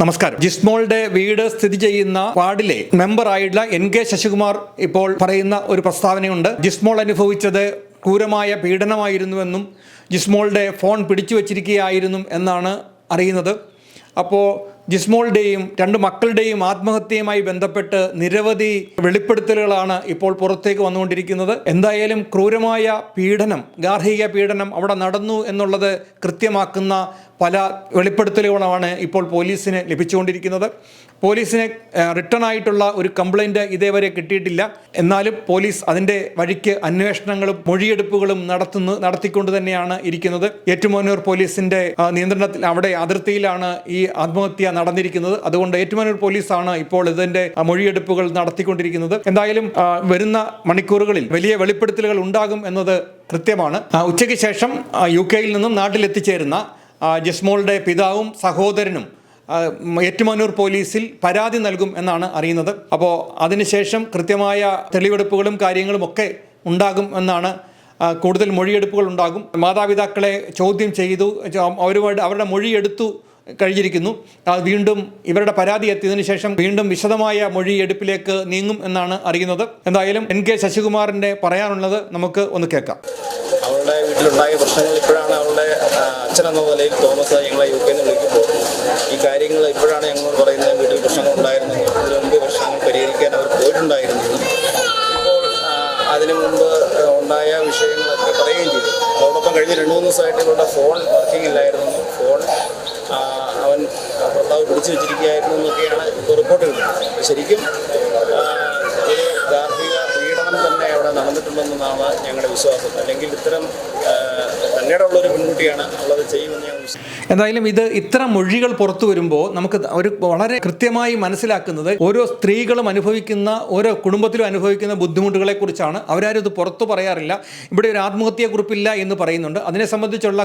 നമസ്കാരം. ജിസ്മോളുടെ വീട് സ്ഥിതി ചെയ്യുന്ന വാർഡിലെ മെമ്പറായിട്ടുള്ള എൻ കെ ശശികുമാർ ഇപ്പോൾ പറയുന്ന ഒരു പ്രസ്താവനയുണ്ട്. ജിസ്മോൾ അനുഭവിച്ചത് ക്രൂരമായ പീഡനമായിരുന്നുവെന്നും ജിസ്മോളുടെ ഫോൺ പിടിച്ചു വച്ചിരിക്കുകയായിരുന്നു എന്നാണ് അറിയുന്നത്. അപ്പോൾ ജിസ്മോളുടെയും രണ്ട് മക്കളുടെയും ആത്മഹത്യയുമായി ബന്ധപ്പെട്ട് നിരവധി വെളിപ്പെടുത്തലുകളാണ് ഇപ്പോൾ പുറത്തേക്ക് വന്നുകൊണ്ടിരിക്കുന്നത്. എന്തായാലും ക്രൂരമായ പീഡനം ഗാർഹിക പീഡനം അവിടെ നടന്നു എന്നുള്ളത് കൃത്യമാക്കുന്ന പല വെളിപ്പെടുത്തലുകളാണ് ഇപ്പോൾ പോലീസിന് ലഭിച്ചുകൊണ്ടിരിക്കുന്നത്. പോലീസിന് റിട്ടേൺ ആയിട്ടുള്ള ഒരു കംപ്ലൈന്റ് ഇതേവരെ കിട്ടിയിട്ടില്ല. എന്നാലും പോലീസ് അതിന്റെ വഴിക്ക് അന്വേഷണങ്ങളും മൊഴിയെടുപ്പുകളും നടത്തുന്നു നടത്തിക്കൊണ്ട് തന്നെയാണ് ഇരിക്കുന്നത്. ഏറ്റുമാനൂർ പോലീസിന്റെ നിയന്ത്രണത്തിൽ അവിടെ അതിർത്തിയിലാണ് ഈ ആത്മഹത്യ നടന്നിരിക്കുന്നത്. അതുകൊണ്ട് ഏറ്റുമാനൂർ പോലീസാണ് ഇപ്പോൾ ഇതിന്റെ മൊഴിയെടുപ്പുകൾ നടത്തിക്കൊണ്ടിരിക്കുന്നത്. എന്തായാലും വരുന്ന മണിക്കൂറുകളിൽ വലിയ വെളിപ്പെടുത്തലുകൾ ഉണ്ടാകും എന്നത് കൃത്യമാണ്. ഉച്ചയ്ക്ക് ശേഷം യു കെയിൽ നിന്നും നാട്ടിലെത്തിച്ചേരുന്ന ജിസ്മോളുടെ പിതാവും സഹോദരനും ഏറ്റുമാനൂർ പോലീസിൽ പരാതി നൽകും എന്നാണ് അറിയുന്നത്. അപ്പോൾ അതിനുശേഷം കൃത്യമായ തെളിവെടുപ്പുകളും കാര്യങ്ങളും ഒക്കെ ഉണ്ടാകും എന്നാണ് കൂടുതൽ മൊഴിയെടുപ്പുകൾ ഉണ്ടാകും. മാതാപിതാക്കളെ ചോദ്യം ചെയ്തു അവരുമായിട്ട് അവരുടെ മൊഴിയെടുത്തു കഴിഞ്ഞിരിക്കുന്നു. വീണ്ടും ഇവരുടെ പരാതി എത്തിയതിനു ശേഷം വീണ്ടും വിശദമായ മൊഴിയെടുപ്പിലേക്ക് നീങ്ങും എന്നാണ് അറിയുന്നത്. എന്തായാലും എൻ കെ ശശികുമാറിന്റെ പറയാനുള്ളത് നമുക്ക് ഒന്ന് കേൾക്കാം. അവളുടെ വീട്ടിലുണ്ടായ പ്രശ്നങ്ങൾ ഇപ്പോഴാണ് അവളുടെ ആ, അച്ഛൻ എന്ന നിലയിൽ തോമസ് ഞങ്ങളെ യു കെയിൽ നിന്ന് വിളിക്കുമ്പോൾ ഈ കാര്യങ്ങൾ ഇപ്പോഴാണ് ഞങ്ങളോട് പറയുന്നത് വീട്ടിൽ പ്രശ്നങ്ങൾ അതിന് മുമ്പ് പ്രശ്നങ്ങൾ പരിഹരിക്കാൻ അവർ പോയിട്ടുണ്ടായിരുന്നു ഇപ്പോൾ അതിനു മുമ്പ് ഉണ്ടായ വിഷയങ്ങളൊക്കെ പറയുകയും ചെയ്തു. അതോടൊപ്പം കഴിഞ്ഞ രണ്ട് മൂന്ന് ദിവസമായിട്ട് ഇവരുടെ ഫോൺ വർക്കിംഗ് ഇല്ലായിരുന്നു. ഫോൺ അവൻ ഭർത്താവ് പിടിച്ചു വെച്ചിരിക്കുകയായിരുന്നു എന്നൊക്കെയാണ് ഇപ്പോൾ റിപ്പോർട്ട് കിട്ടുന്നത് ശരിക്കും ഒരു ഗാർഹിക പീഡനം തന്നെ അവിടെ നടന്നിട്ടുണ്ടെന്നാണ് ഞങ്ങളുടെ വിശ്വാസം. അല്ലെങ്കിൽ ഇത്തരം തന്നെയുള്ള ഒരു പെൺകുട്ടിയാണ് അവളത് എന്തായാലും ഇത് ഇത്ര മൊഴികൾ പുറത്തു വരുമ്പോൾ നമുക്ക് ഒരു വളരെ കൃത്യമായി മനസ്സിലാക്കുന്നത് ഓരോ സ്ത്രീകളും അനുഭവിക്കുന്ന ഓരോ കുടുംബത്തിലും അനുഭവിക്കുന്ന ബുദ്ധിമുട്ടുകളെ കുറിച്ചാണ്. അവരാരും ഇത് പുറത്തു പറയാറില്ല. ഇവിടെ ഒരു ആത്മഹത്യാ കുറിപ്പില്ല എന്ന് പറയുന്നുണ്ട്. അതിനെ സംബന്ധിച്ചുള്ള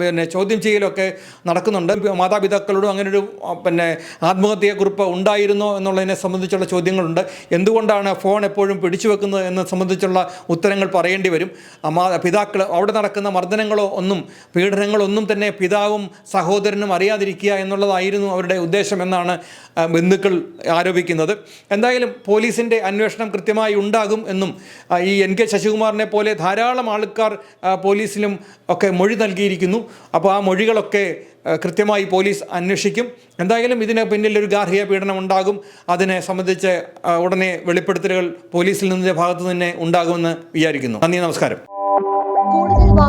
പിന്നെ ചോദ്യം ചെയ്യലൊക്കെ നടക്കുന്നുണ്ട്. മാതാപിതാക്കളോടും അങ്ങനെ ഒരു പിന്നെ ആത്മഹത്യാ കുറിപ്പ് ഉണ്ടായിരുന്നോ എന്നുള്ളതിനെ സംബന്ധിച്ചുള്ള ചോദ്യങ്ങളുണ്ട്. എന്തുകൊണ്ടാണ് ഫോൺ എപ്പോഴും പിടിച്ചു വെക്കുന്നത് എന്ന് സംബന്ധിച്ചുള്ള ഉത്തരങ്ങൾ പറയേണ്ടി വരും? പിതാക്കൾ അവിടെ നടക്കുന്ന മർദ്ദനങ്ങളോ ഒന്നും പീഡനങ്ങളോ ഒന്നും തന്നെ പിതാവും സഹോദരനും അറിയാതിരിക്കുക എന്നുള്ളതായിരുന്നു അവരുടെ ഉദ്ദേശം എന്നാണ് ബന്ധുക്കൾ ആരോപിക്കുന്നത്. എന്തായാലും പോലീസിന്റെ അന്വേഷണം കൃത്യമായി ഉണ്ടാകും എന്നും ഈ എൻ കെ ശശികുമാറിനെ പോലെ ധാരാളം ആൾക്കാർ പോലീസിലും ഒക്കെ മൊഴി നൽകിയിരിക്കുന്നു. അപ്പോൾ ആ മൊഴികളൊക്കെ കൃത്യമായി പോലീസ് അന്വേഷിക്കും. എന്തായാലും ഇതിന് പിന്നിൽ ഒരു ഗാർഹിക പീഡനം ഉണ്ടാകും. അതിനെ സംബന്ധിച്ച് ഉടനെ വെളിപ്പെടുത്തലുകൾ പോലീസിൽ നിന്നിന്റെ ഭാഗത്തു തന്നെ ഉണ്ടാകുമെന്ന് വിചാരിക്കുന്നു. നന്ദി നമസ്കാരം.